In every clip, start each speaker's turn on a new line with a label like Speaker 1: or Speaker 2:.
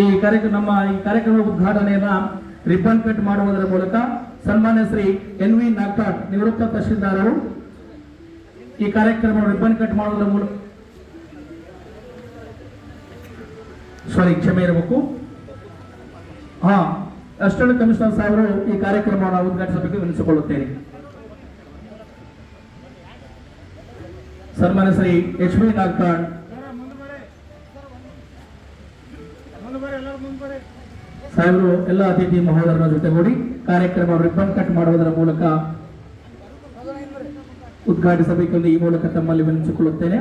Speaker 1: ಈ ಕಾರ್ಯಕ್ರಮ ನಮ್ಮ ಈ ಕಾರ್ಯಕ್ರಮದ ಉದ್ಘಾಟನೆಯನ್ನ ರಿಬ್ಬನ್ ಕಟ್ ಮಾಡುವುದರ ಮೂಲಕ ಸನ್ಮಾನ್ಯ ಶ್ರೀ ಎನ್ ವಿ ನಾಗ್ಪಾಟ್ ನಿವೃತ್ತ ತಹಶೀಲ್ದಾರರು ಈ ಕಾರ್ಯಕ್ರಮ ರಿಬ್ಬನ್ ಕಟ್ ಮಾಡುವುದರ ಮೂಲಕ ಸಾರಿ ಕ್ಷಮೆ ಇರಬೇಕು. ಹಾ ಅಸಿಸ್ಟೆಂಟ್ ಕಮಿಷನರ್ ಸಾಹೇಬರು ಈ ಕಾರ್ಯಕ್ರಮವನ್ನು ಉದ್ಘಾಟಿಸಬೇಕು ವಿನಿಸಿಕೊಳ್ಳುತ್ತೇನೆ ಸನ್ಮಾನ್ಯ ಶ್ರೀ ಎಚ್ ವಿ ನಾಗ್ಪಾಟ್ ಸಾಹೇಬರು, ಎಲ್ಲ ಅತಿಥಿ ಮಹೋದರರ ಜೊತೆಗೂಡಿ ಕಾರ್ಯಕ್ರಮ ರಿಬ್ಬನ್ ಕಟ್ ಮಾಡುವುದರ ಮೂಲಕ ಉದ್ಘಾಟಿಸಬೇಕೆಂದು ಈ ಮೂಲಕ ತಮ್ಮಲ್ಲಿ ವಿನಿಸಿಕೊಳ್ಳುತ್ತೇನೆ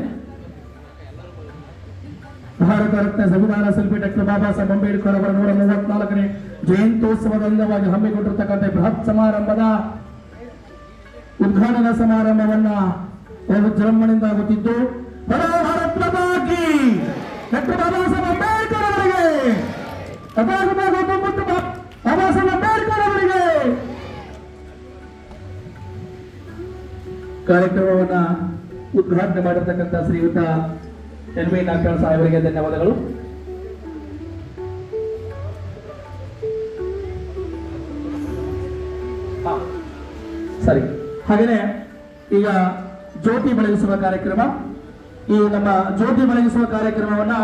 Speaker 1: ಭಾರತ ರತ್ನ ಸಂವಿಧಾನ ಶಿಲ್ಪಿ ಡಾಕ್ಟರ್ ಬಾಬಾ ಸಾಹೇಬ್ ಅಂಬೇಡ್ಕರ್ ಅವರ ನೂರ ಮೂವತ್ನಾಲ್ಕನೇ ಜಯಂತ್ಯೋತ್ಸವದ ಅಂಗವಾಗಿ ಹಮ್ಮಿಕೊಂಡಿರ್ತಕ್ಕಂಥ ಬೃಹತ್ ಸಮಾರಂಭದ ಉದ್ಘಾಟನಾ ಸಮಾರಂಭವನ್ನ ವಿಜೃಂಭಣೆಯಿಂದ ಆಗುತ್ತಿದ್ದು ಡಾಕ್ಟರ್ ಬಾಬಾ ಸಾಹೇಬ್ ಅಂಬೇಡ್ಕರ್ ಅವರಿಗೆ ಕಾರ್ಯಕ್ರಮವನ್ನ ಉದ್ಘಾಟನೆ ಮಾಡಿರ್ತಕ್ಕಂಥ ಶ್ರೀಯುತ ಎನ್ ವಿ ನಾಗರಾಜ್ ಸಾಹೇಬರಿಗೆ ಧನ್ಯವಾದಗಳು. ಸರಿ. ಹಾಗೇನೆ ಈಗ ಜ್ಯೋತಿ ಬೆಳಗಿಸುವ ಕಾರ್ಯಕ್ರಮ. ಈ ನಮ್ಮ ಜ್ಯೋತಿ ಬೆಳಗಿಸುವ ಕಾರ್ಯಕ್ರಮವನ್ನ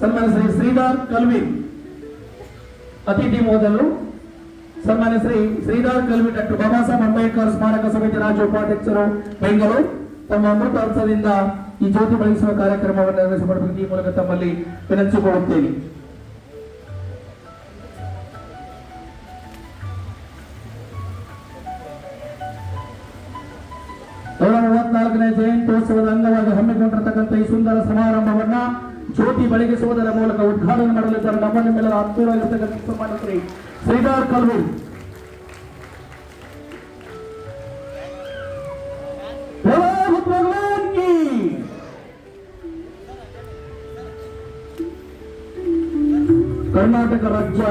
Speaker 1: ಸನ್ಮಾನ್ಯ ಶ್ರೀ ಶ್ರೀಧರ್ ಕಲ್ವಿ, ಅತಿಥಿ ಮೊದಲು ಸನ್ಮಾನ್ಯ ಶ್ರೀ ಶ್ರೀಧರ್ ಕಲ್ವಿ ಡಾಕ್ಟರ್ ಬಾಬಾ ಸಾಹೇಬ್ ಅಂಬೇಡ್ಕರ್ ಸ್ಮಾರಕ ಸಮಿತಿ ರಾಜ್ಯ ಉಪಾಧ್ಯಕ್ಷರು ಬೆಂಗಳೂರು ತಮ್ಮ ಅಮೃತ ಹಸ್ತದಿಂದ ಈ ಜ್ಯೋತಿ ಬೆಳಗಿಸುವ ಕಾರ್ಯಕ್ರಮವನ್ನು ನಿರ್ವಹಿಸಿಕೊಡಬೇಕು ಈ ಮೂಲಕ ತಮ್ಮಲ್ಲಿ ವಿನಂತಿಸಿಕೊಳ್ಳುತ್ತೇನೆ. ನೂರ ಮೂವತ್ನಾಲ್ಕನೇ ಜಯಂತ್ಯೋತ್ಸವದ ಅಂಗವಾಗಿ ಹಮ್ಮಿಕೊಂಡಿರತಕ್ಕಂಥ ಈ ಸುಂದರ ಸಮಾರಂಭವನ್ನ ಜ್ಯೋತಿ ಬೆಳಗಿಸುವುದರ ಮೂಲಕ ಉದ್ಘಾಟನೆ ಮಾಡಲಿದ್ದಾರೆ. ನಮ್ಮ ನಿಮ್ಮೆಲ್ಲರ ಹತ್ತಿರವಾಗಿರ್ತಕ್ಕಂಥ ಸನ್ಮಾನ್ಯ శ్రీధర్ ಕಲ್ವಿ. ಕರ್ನಾಟಕ ರಾಜ್ಯ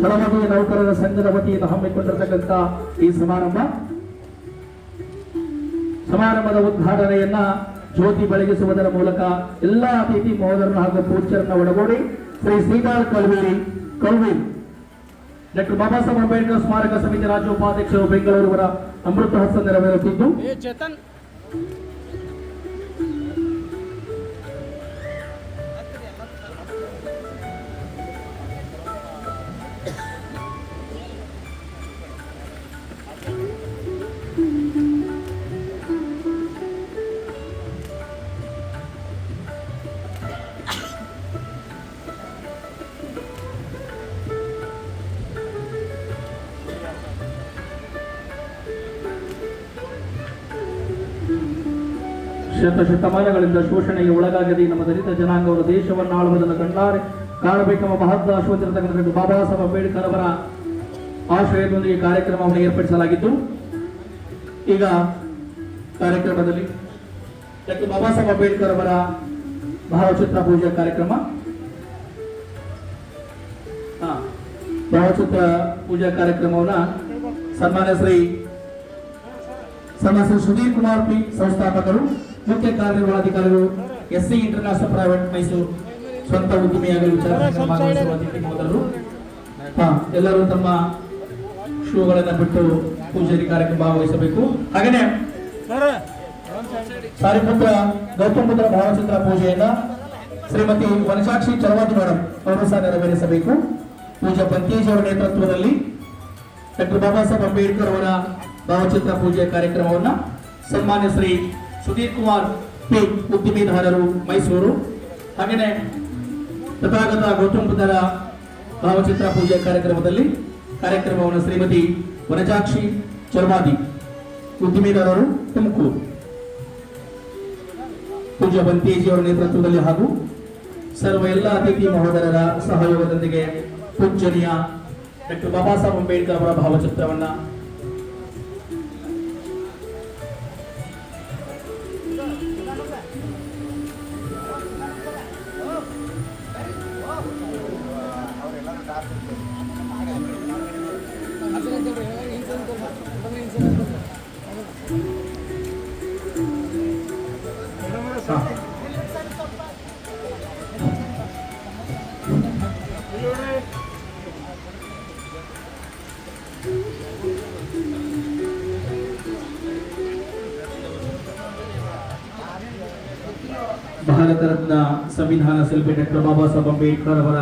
Speaker 1: ಕೆಳಮನೆಯ ನೌಕರರ ಸಂಘದ ವತಿಯಿಂದ ಹಮ್ಮಿಕೊಂಡಿರತಕ್ಕಂಥ ಈ ಸಮಾರಂಭ, ಸಮಾರಂಭದ ಉದ್ಘಾಟನೆಯನ್ನ ಜ್ಯೋತಿ ಬೆಳಗಿಸುವುದರ ಮೂಲಕ ಎಲ್ಲ ಅತಿಥಿ ಮಹೋದರನ್ನು ಹಾಗೂ ಪೂಜ್ಯರನ್ನ ಒಳಗೂಡಿ ಶ್ರೀ ಶ್ರೀಧರ್ ಕಲ್ವೀರಿ ಕಲ್ವೇರಿ ಡಾಕ್ಟರ್ ಬಾಬಾ ಸಾಹೇಬ್ ಅಂಬೇಡ್ಕರ್ ಸ್ಮಾರಕ ಸಮಿತಿ ರಾಜ್ಯ ಉಪಾಧ್ಯಕ್ಷರು ಬೆಂಗಳೂರಿವರ ಅಮೃತ ಹಸ್ತ ನೆರವೇರುತ್ತಿದ್ದು ಶತಶತಮಾನಗಳಿಂದ ಶೋಷಣೆಗೆ ಒಳಗಾಗದೆ ನಮ್ಮ ದಲಿತ ಜನಾಂಗವರು ದೇಶವನ್ನು ಆಳುವುದನ್ನು ಕಂಡಾರೆ ಕಾಣಬೇಕೆಂಬ ಮಹತ್ವ ಆಶ್ವತಿರತಕ್ಕಂಥ ಬಾಬಾ ಸಾಹೇಬ್ ಅಂಬೇಡ್ಕರ್ ಅವರ ಆಶ್ರಯದೊಂದಿಗೆ ಕಾರ್ಯಕ್ರಮವನ್ನು ಏರ್ಪಡಿಸಲಾಗಿತ್ತು. ಈಗ ಕಾರ್ಯಕ್ರಮದಲ್ಲಿ ಬಾಬಾ ಸಾಹೇಬ್ ಅಂಬೇಡ್ಕರ್ ಅವರ ಭಾವಚಿತ್ರ ಪೂಜಾ ಕಾರ್ಯಕ್ರಮ. ಭಾವಚಿತ್ರ ಪೂಜಾ ಕಾರ್ಯಕ್ರಮವನ್ನ ಸನ್ಮಾನ್ಯ ಶ್ರೀ ಸನ್ಮಾನ್ಯ ಶ್ರೀ ಸುಧೀರ್ ಕುಮಾರ್ ಪಿ ಸಂಸ್ಥಾಪಕರು ಮುಖ್ಯ ಕಾರ್ಯನಿರ್ವಹಣಾಧಿಕಾರಿಗಳು S C international private Mysuru ಸ್ವಂತ ಉದ್ದಿಮೆಯಾಗಲು ವಿಚಾರ ಭಾಗವಹಿಸುವ ಹಾ ಎಲ್ಲರೂ ತಮ್ಮ ಶೂಗಳನ್ನ ಬಿಟ್ಟು ಪೂಜಾರಿ ಕಾರ್ಯಕ್ರಮ ಭಾಗವಹಿಸಬೇಕು. ಹಾಗೇನೆ ಸಾರಿಪುತ್ರ ಗೌತಮ ಪುತ್ರ ಭಾವಚಿತ್ರ ಪೂಜೆಯನ್ನ ಶ್ರೀಮತಿ ವನಸಾಕ್ಷಿ ಚಲವಾದಿ ಮೇಡಮ್ ಅವರು ಸಹ ನೆರವೇರಿಸಬೇಕು. ಪೂಜಾ ಪಂಕೇಶ್ ಅವರ ನೇತೃತ್ವದಲ್ಲಿ ಡಾಕ್ಟರ್ ಬಾಬಾ ಸಾಹೇಬ್ ಅಂಬೇಡ್ಕರ್ ಅವರ ಭಾವಚಿತ್ರ ಪೂಜೆ ಕಾರ್ಯಕ್ರಮವನ್ನ ಸನ್ಮಾನ್ಯ ಶ್ರೀ ಸುಧೀರ್ ಕುಮಾರ್ ಪಿ ಉದ್ದಿಮೆದಾರರು ಮೈಸೂರು. ಹಾಗೆಯೇ ತಥಾಗತ ಗೌತಮ ಭಾವಚಿತ್ರ ಪೂಜೆ ಕಾರ್ಯಕ್ರಮದಲ್ಲಿ ಕಾರ್ಯಕ್ರಮವನ್ನು ಶ್ರೀಮತಿ ವನಜಾಕ್ಷಿ ಚರ್ಮಾದಿ ಉದ್ದಿಮೆದಾರರು ತುಮಕೂರು. ಪೂಜಾ ಬಂತೇಜಿ ಅವರ ನೇತೃತ್ವದಲ್ಲಿ ಹಾಗೂ ಸರ್ವ ಎಲ್ಲ ಅತಿಥಿ ಮಹೋದರರ ಸಹಯೋಗದೊಂದಿಗೆ ಪೂಜ್ಯನೀಯ ಡಾಕ್ಟರ್ ಬಾಬಾ ಸಾಹೇಬ್ ಅಂಬೇಡ್ಕರ್ ಅವರ ಭಾವಚಿತ್ರವನ್ನ ಭಾರತ ರತ್ನ ಸಂವಿಧಾನ ಶಿಲ್ಪಿ ಡಾಕ್ಟರ್ ಬಾಬಾ ಸಾಹೇಬ್ ಅಂಬೇಡ್ಕರ್ ಅವರ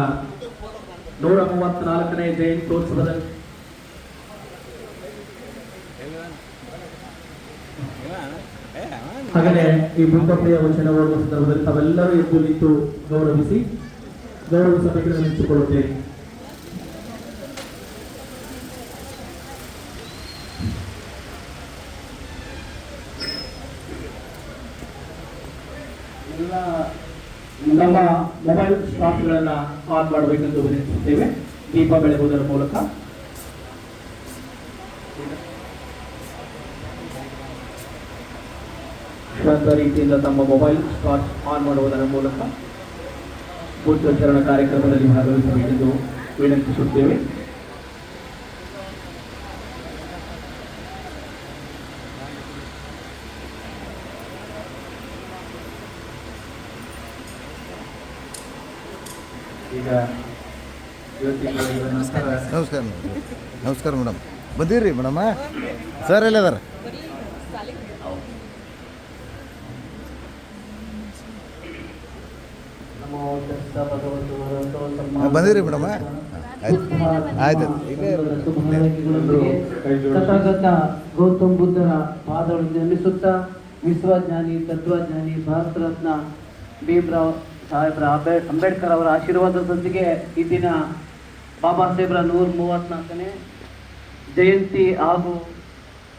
Speaker 1: ನೂರ ಮೂವತ್ನಾಲ್ಕನೇ ಜಯಂತ್ಯೋತ್ಸವದ ಹಾಗೆ ಈ ಬುದ್ಧಪ್ರಿಯ ವಚನ ಓದುವ ಸಂದರ್ಭದಲ್ಲಿ ತಾವೆಲ್ಲರೂ ಎದ್ದು ನಿಂತು ಗೌರವಿಸಿ ಗೌರವಿಸಬೇಕೆಂದು ನೆನೆಸಿಕೊಳ್ಳುತ್ತೇನೆ ಎಲ್ಲ ನಮ್ಮ ಮೊಬೈಲ್ ಸ್ಟಾಕ್ಗಳನ್ನ ಆನ್ ಮಾಡಬೇಕೆಂದು ವಿನಂತಿಸುತ್ತೇವೆ. ದೀಪ ಬೆಳಗುವುದರ ಮೂಲಕ. ಶ್ರದ್ಧ ರೀತಿಯಿಂದ ತಮ್ಮ ಮೊಬೈಲ್ ಸ್ಟಾಕ್ ಆನ್ ಮಾಡುವುದರ ಮೂಲಕ. ಬುದ್ಧಾಚರಣ ಕಾರ್ಯಕ್ರಮದಲ್ಲಿ ಭಾಗವಹಿಸಬೇಕೆಂದು ವಿನಂತಿಸುತ್ತೇವೆ ಈಗ ಇವತ್ತಿನ ನಂತರ
Speaker 2: ನಮಸ್ಕಾರ. ನಮಸ್ಕಾರ ಮೇಡಮ್. ಬಂದಿರಿ ಮೇಡಮ್ಮ ಸರ್ ಎಲ್ಲಿದ್ದಾರೆ? ಬಂದಿರಿ ಮೇಡಮ್.
Speaker 3: ತಥಾಗತ ಗೌತಮ್ ಬುದ್ಧರ ಪಾದವನ್ನು ನೆನೆಸುತ್ತಾ ವಿಶ್ವಜ್ಞಾನಿ, ತತ್ವಜ್ಞಾನಿ ಭಾರತ ರತ್ನ ಭೀಮ್ರಾವ್ ಸಾಹೇಬ್ರ ಅಂಬೇ ಅಂಬೇಡ್ಕರ್ ಅವರ ಆಶೀರ್ವಾದದೊಂದಿಗೆ ಈ ದಿನ ಬಾಬಾ ಸಾಹೇಬ್ರ ನೂರ ಮೂವತ್ನಾಲ್ಕನೇ ಜಯಂತಿ ಹಾಗೂ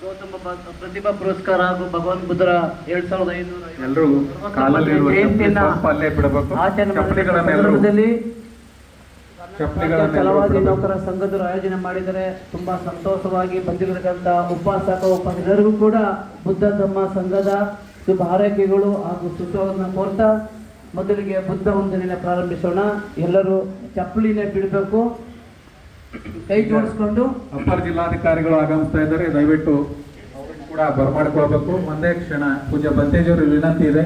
Speaker 3: ಗೌತಮ ಪ್ರತಿಭಾ ಪುರಸ್ಕಾರ ಹಾಗೂ ಭಗವಾನ್ ಬುದ್ಧರ ಎರಡ್ ಸಾವಿರದ ಐನೂರ ಜಯಂತಿಯನ್ನ ಆಚರಣೆ ಛಲವಾದಿ ನೌಕರ ಸಂಘದವರು ಆಯೋಜನೆ ಮಾಡಿದರೆ ತುಂಬಾ ಸಂತೋಷವಾಗಿ ಬಂದಿರತಕ್ಕಂಥ ಉಪಾಸಕ ಉಪಾಸಕರಿಗೂ ಕೂಡ ಬುದ್ಧ ತಮ್ಮ ಸಂಘದ ಶುಭ ಹಾರೈಕೆಗಳು ಹಾಗೂ ಸುತ್ತೋದನ್ನ ಕೋರ್ತಾ ಮೊದಲಿಗೆ ಬುದ್ಧ ವಂದನೆಯನ್ನು ಪ್ರಾರಂಭಿಸೋಣ. ಎಲ್ಲರೂ ಚಪ್ಪಲಿನೇ ಬಿಡಬೇಕು. ಕೈ ಜೋಡಿಸ್ಕೊಂಡು.
Speaker 4: ಅಪ್ಪರ್ ಜಿಲ್ಲಾಧಿಕಾರಿಗಳು ಆಗಮಿಸ್ತಾ ಇದ್ದಾರೆ. ದಯವಿಟ್ಟು ಅವರು ಕೂಡ ಬರಮಾಡ್ಕೊಳ್ಬೇಕು. ಒಂದೇ ಕ್ಷಣ ಪೂಜೆ ಬಂತೇಜಿಯವರು ವಿನಂತಿ ಇದೆ.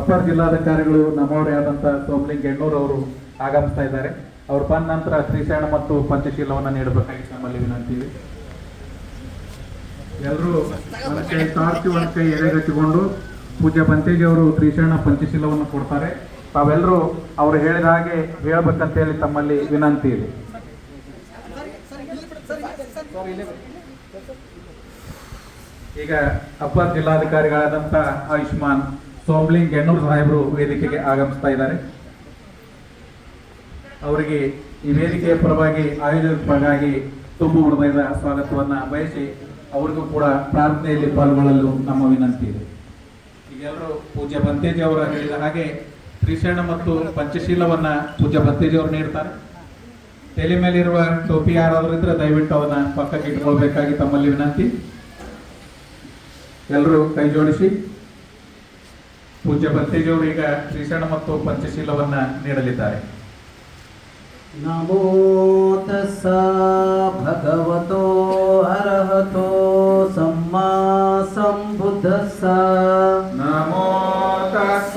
Speaker 4: ಅಪ್ಪರ್ ಜಿಲ್ಲಾಧಿಕಾರಿಗಳು ನಮ್ಮವರೇ ಆದಂತ ಸೋಮಲಿಂಗ್ ಗೆಣ್ಣೂರ್ ಅವರು ಆಗಮಿಸ್ತಾ ಇದ್ದಾರೆ. ಅವ್ರು ಬಂದ ನಂತರ ಶ್ರೀಶರಣ ಮತ್ತು ಪಂಚಶೀಲವನ್ನು ನೀಡಬೇಕಾಗಿ ನಮ್ಮಲ್ಲಿ ವಿನಂತಿ ಇದೆ. ಎಲ್ಲರೂ ಒಂದು ಕೈ ಟಾರ್ಚ್ ಒಂದು ಕೈ ಬಂತೇಜಿ ಅವರು ಶ್ರೀಶರಣ ಪಂಚಶೀಲವನ್ನು ಕೊಡ್ತಾರೆ. ತಾವೆಲ್ಲರೂ ಅವರು ಹೇಳಿದ ಹಾಗೆ ಹೇಳಬೇಕಂತೇಳಿ ತಮ್ಮಲ್ಲಿ ವಿನಂತಿ ಇದೆ. ಈಗ ಅಪ್ಪರ್ ಜಿಲ್ಲಾಧಿಕಾರಿಗಳಾದಂತಹ ಆಯುಷ್ಮಾನ್ ಸೋಮ್ಲಿಂಗ್ ಎಣ್ಣೂರು ಸಾಹೇಬರು ವೇದಿಕೆಗೆ ಆಗಮಿಸ್ತಾ ಇದ್ದಾರೆ. ಅವರಿಗೆ ಈ ವೇದಿಕೆಯ ಪರವಾಗಿ ಆಯೋಜಕ ಪರವಾಗಿ ತುಂಬು ಹೃದಯದ ಸ್ವಾಗತವನ್ನ ಬಯಸಿ ಅವರಿಗೂ ಕೂಡ ಪ್ರಾರ್ಥನೆಯಲ್ಲಿ ಪಾಲ್ಗೊಳ್ಳಲು ನಮ್ಮ ವಿನಂತಿ ಇದೆ. ಈಗೆಲ್ಲರೂ ಪೂಜ್ಯ ಬಂತೇಜಿ ಅವರು ಹೇಳಿದ ಹಾಗೆ ತ್ರಿಶರಣ ಮತ್ತು ಪಂಚಶೀಲವನ್ನ ಪೂಜ್ಯ ಬಂತೇಜಿ ಅವರು ನೀಡ್ತಾರೆ. ತಲೆ ಮೇಲಿರುವ ಟೋಪಿ ಯಾರಾದರೂ ಇದ್ರೆ ದಯವಿಟ್ಟು ಅವನ್ನ ಪಕ್ಕಕ್ಕೆ ಇಟ್ಕೊಳ್ಬೇಕಾಗಿ ತಮ್ಮಲ್ಲಿ ವಿನಂತಿ. ಎಲ್ಲರೂ ಕೈ ಜೋಡಿಸಿ. ಪೂಜ್ಯ ಭತ್ತೇಜಿಯವರು ಈಗ ಶ್ರೀಶರಣ ಮತ್ತು ಪಂಚಶೀಲವನ್ನ ನೀಡಲಿದ್ದಾರೆ.
Speaker 3: ನಮೋ ತಸ್ಸ ಭಗವತೋ ಅರ್ಹತೋ ಸಮ್ಮಾ ಸಂಬುದ್ಧಸ್ಸ
Speaker 4: ನಮೋ ತಸ್ಸ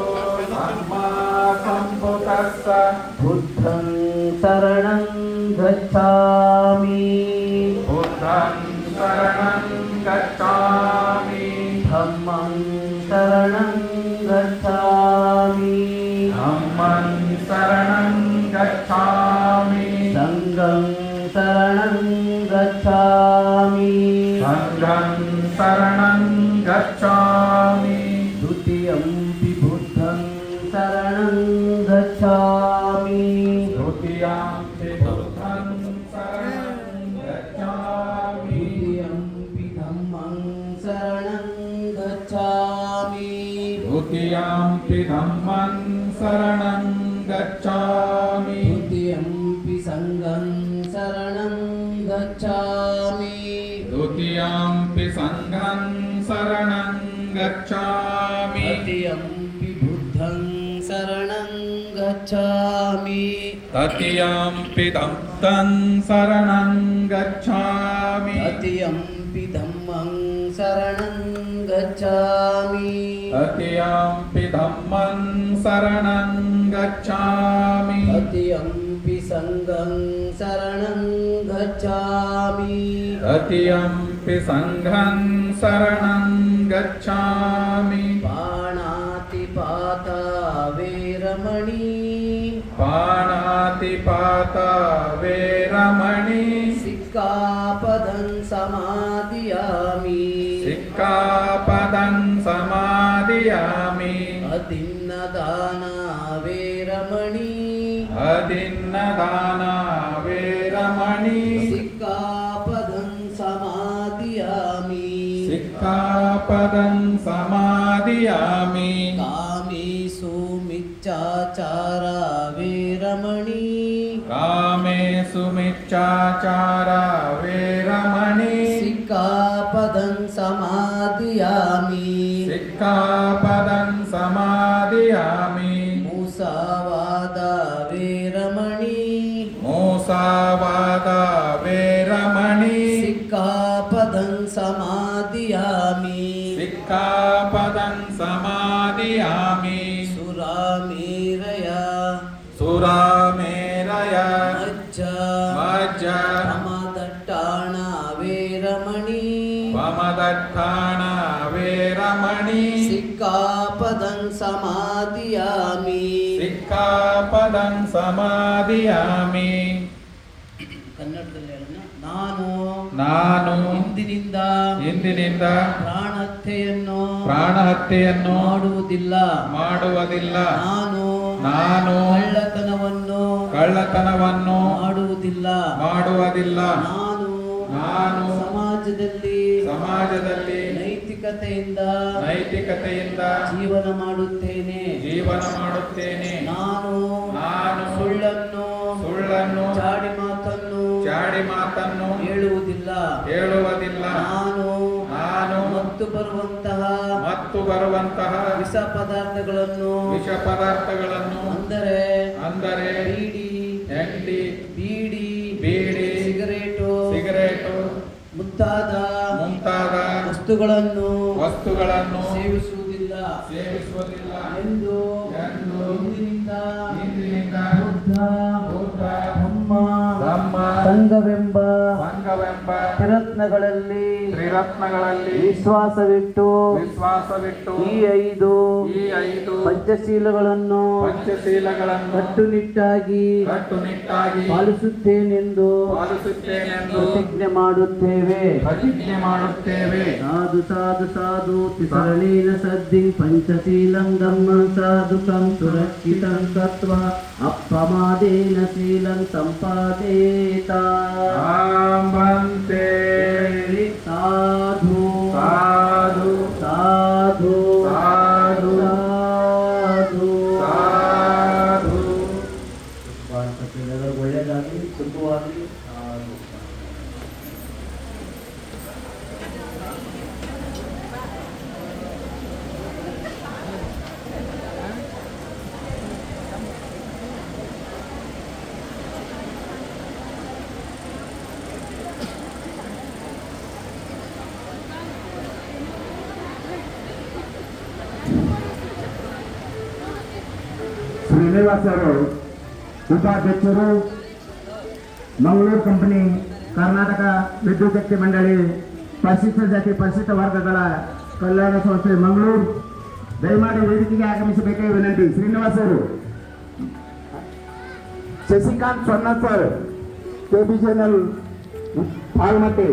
Speaker 4: बुद्धं शरणं गच्छामि। बुद्धं शरणं गच्छामि। धम्मं शरणं गच्छामि। धम्मं शरणं गच्छामि।
Speaker 3: सङ्गं शरणं गच्छामि। गच्छामि।
Speaker 4: द्वितीयम्पि सङ्घं शरणं गच्छामि।
Speaker 3: तृतीयम्पि बुद्धं शरणं गच्छामि।
Speaker 4: तृतीयम्पि दत्तं शरणं गच्छामि।
Speaker 3: तृतीयम्पि धम्मं शरणं गच्छामि।
Speaker 4: तृतीयम्पि धम्मं शरणं गच्छामि।
Speaker 3: तृतीयम्पि सङ्गं शरणं गच्छामि।
Speaker 4: तृतीयम्पि सङ्घं शरणं गच्छामि।
Speaker 3: पाणातिपाता वेरमणि।
Speaker 4: पाणातिपाता वेरमणि।
Speaker 3: सिक्कापदं समादियामि
Speaker 4: समादियामि
Speaker 3: अदिन्नदाना वेरमणि
Speaker 4: अदिन्नदाना वेरमणि
Speaker 3: सिक्कापदं समादियामि।
Speaker 4: सिक्खापदं समादियामि।
Speaker 3: कामेषु मिच्छाचारा वेरमणि
Speaker 4: कामेषु मिच्छाचारा
Speaker 3: समादियामि
Speaker 4: सिक्खापदं समादियामि
Speaker 3: मुसावादा वेरमणि
Speaker 4: मूसावाद वेरमणि
Speaker 3: सिक्कापदं समादियामि
Speaker 4: सिक्खापदं समादियामि
Speaker 3: सुरामेरया
Speaker 4: सुरामेरय
Speaker 3: मज्ज
Speaker 4: मज्ज
Speaker 3: प्रमदट्टाण वेरमणि
Speaker 4: वमदत्तान ಮಣಿ
Speaker 3: ಸಿಕ್ಕಾಪದಂ ಸಮಾಧಿಯಾಮಿ.
Speaker 4: ಸಿಕ್ಕಾಪದಂ ಸಮಾಧಿಯಾಮಿ.
Speaker 3: ಕನ್ನಡದಲ್ಲಿ ನಾನು
Speaker 4: ನಾನು
Speaker 3: ಇಂದಿನಿಂದ
Speaker 4: ಇಂದಿನಿಂದ
Speaker 3: ಪ್ರಾಣಹತ್ಯೆಯನ್ನು
Speaker 4: ಪ್ರಾಣಹತ್ಯೆಯನ್ನು
Speaker 3: ಮಾಡುವುದಿಲ್ಲ.
Speaker 4: ಮಾಡುವುದಿಲ್ಲ.
Speaker 3: ನಾನು
Speaker 4: ನಾನು
Speaker 3: ಕಳ್ಳತನವನ್ನು
Speaker 4: ಕಳ್ಳತನವನ್ನು
Speaker 3: ಮಾಡುವುದಿಲ್ಲ.
Speaker 4: ಮಾಡುವುದಿಲ್ಲ.
Speaker 3: ನಾನು ಸಮಾಜದಲ್ಲಿ
Speaker 4: ಸಮಾಜದಲ್ಲಿ
Speaker 3: ನೈತಿಕತೆಯಿಂದ
Speaker 4: ನೈತಿಕತೆಯಿಂದ
Speaker 3: ಜೀವನ ಮಾಡುತ್ತೇನೆ.
Speaker 4: ಜೀವನ ಮಾಡುತ್ತೇನೆ.
Speaker 3: ನಾನು
Speaker 4: ನಾನು
Speaker 3: ಸುಳ್ಳನ್ನು
Speaker 4: ಸುಳ್ಳನ್ನು
Speaker 3: ಚಾಡಿ ಮಾತನ್ನು
Speaker 4: ಚಾಡಿ ಮಾತನ್ನು
Speaker 3: ಹೇಳುವುದಿಲ್ಲ.
Speaker 4: ಹೇಳುವುದಿಲ್ಲ.
Speaker 3: ನಾನು
Speaker 4: ನಾನು
Speaker 3: ಮತ್ತು ಬರುವಂತಹ
Speaker 4: ಮತ್ತು ಬರುವಂತಹ
Speaker 3: ವಿಷ ಪದಾರ್ಥಗಳನ್ನು
Speaker 4: ವಿಷ ಪದಾರ್ಥಗಳನ್ನು
Speaker 3: ಅಂದರೆ
Speaker 4: ಅಂದರೆ
Speaker 3: ಬೀಡಿ ವಸ್ತುಗಳನ್ನು
Speaker 4: ವಸ್ತುಗಳನ್ನು
Speaker 3: ಸೇವಿಸುವುದಿಲ್ಲ
Speaker 4: ಸೇವಿಸುವುದಿಲ್ಲ
Speaker 3: ಎಂದು ಇಂದಿನಿಂದ
Speaker 4: ಇಂದಿನಿಂದ
Speaker 3: ಬುದ್ಧ
Speaker 4: ಬುದ್ಧ
Speaker 3: ಧಮ್ಮ
Speaker 4: ಧಮ್ಮ
Speaker 3: ಸಂಘವೆಂಬ
Speaker 4: ಸಂಘವೆಂಬ
Speaker 3: ತ್ರಿರತ್ನಗಳಲ್ಲಿ
Speaker 4: ತ್ರಿರತ್ನಗಳಲ್ಲಿ
Speaker 3: ವಿಶ್ವಾಸವಿಟ್ಟು
Speaker 4: ವಿಶ್ವಾಸವಿಟ್ಟು
Speaker 3: ಈ ಐದು
Speaker 4: ಈ ಐದು
Speaker 3: ಪಂಚಶೀಲಗಳನ್ನು
Speaker 4: ಪಂಚಶೀಲಗಳನ್ನು
Speaker 3: ಕಟ್ಟುನಿಟ್ಟಾಗಿ
Speaker 4: ಕಟ್ಟುನಿಟ್ಟಾಗಿ
Speaker 3: ಪಾಲಿಸುತ್ತೇನೆಂದು
Speaker 4: ಪಾಲಿಸುತ್ತೇನೆಂದು
Speaker 3: ಪ್ರತಿಜ್ಞೆ ಮಾಡುತ್ತೇವೆ.
Speaker 4: ಪ್ರತಿಜ್ಞೆ ಮಾಡುತ್ತೇವೆ.
Speaker 3: ಸಾಧು ಸಾಧು ಸಾಧು ತಿಸರಣೇನ ಸದ್ದಿ ಪಂಚಶೀಲಂ ಧಮ್ಮ ಸಾಧುಕಂ ಸುರಕ್ಷಿತಂ ಸತ್ವ ಅಪ್ರಮಾದೇನ ಶೀಲಂ ಸಂಪಾದೇತ.
Speaker 4: ಆಂಬಂತೆ
Speaker 3: ಸಾಧು
Speaker 4: ಸಾಧು
Speaker 5: ಶ್ರೀನಿವಾಸ್ ಅವರು ಉಪಾಧ್ಯಕ್ಷರು ಮಂಗಳೂರು ಕಂಪನಿ ಕರ್ನಾಟಕ ವಿದ್ಯುತ್ ಶಕ್ತಿ ಮಂಡಳಿ ಪರಿಶಿಷ್ಟ ಜಾತಿ ಪರಿಶಿಷ್ಟ ವರ್ಗಗಳ ಕಲ್ಯಾಣ ಸಂಸ್ಥೆ ಮಂಗಳೂರು ದಯಮಾಡಿ ವೇದಿಕೆಗೆ ಆಗಮಿಸಬೇಕಾಗಿ ವಿನಂತಿ ಶ್ರೀನಿವಾಸ್ ಅವರು Shashikant Sonna sir K B channel ಪಾಲ್ಮಟ್ಟಿ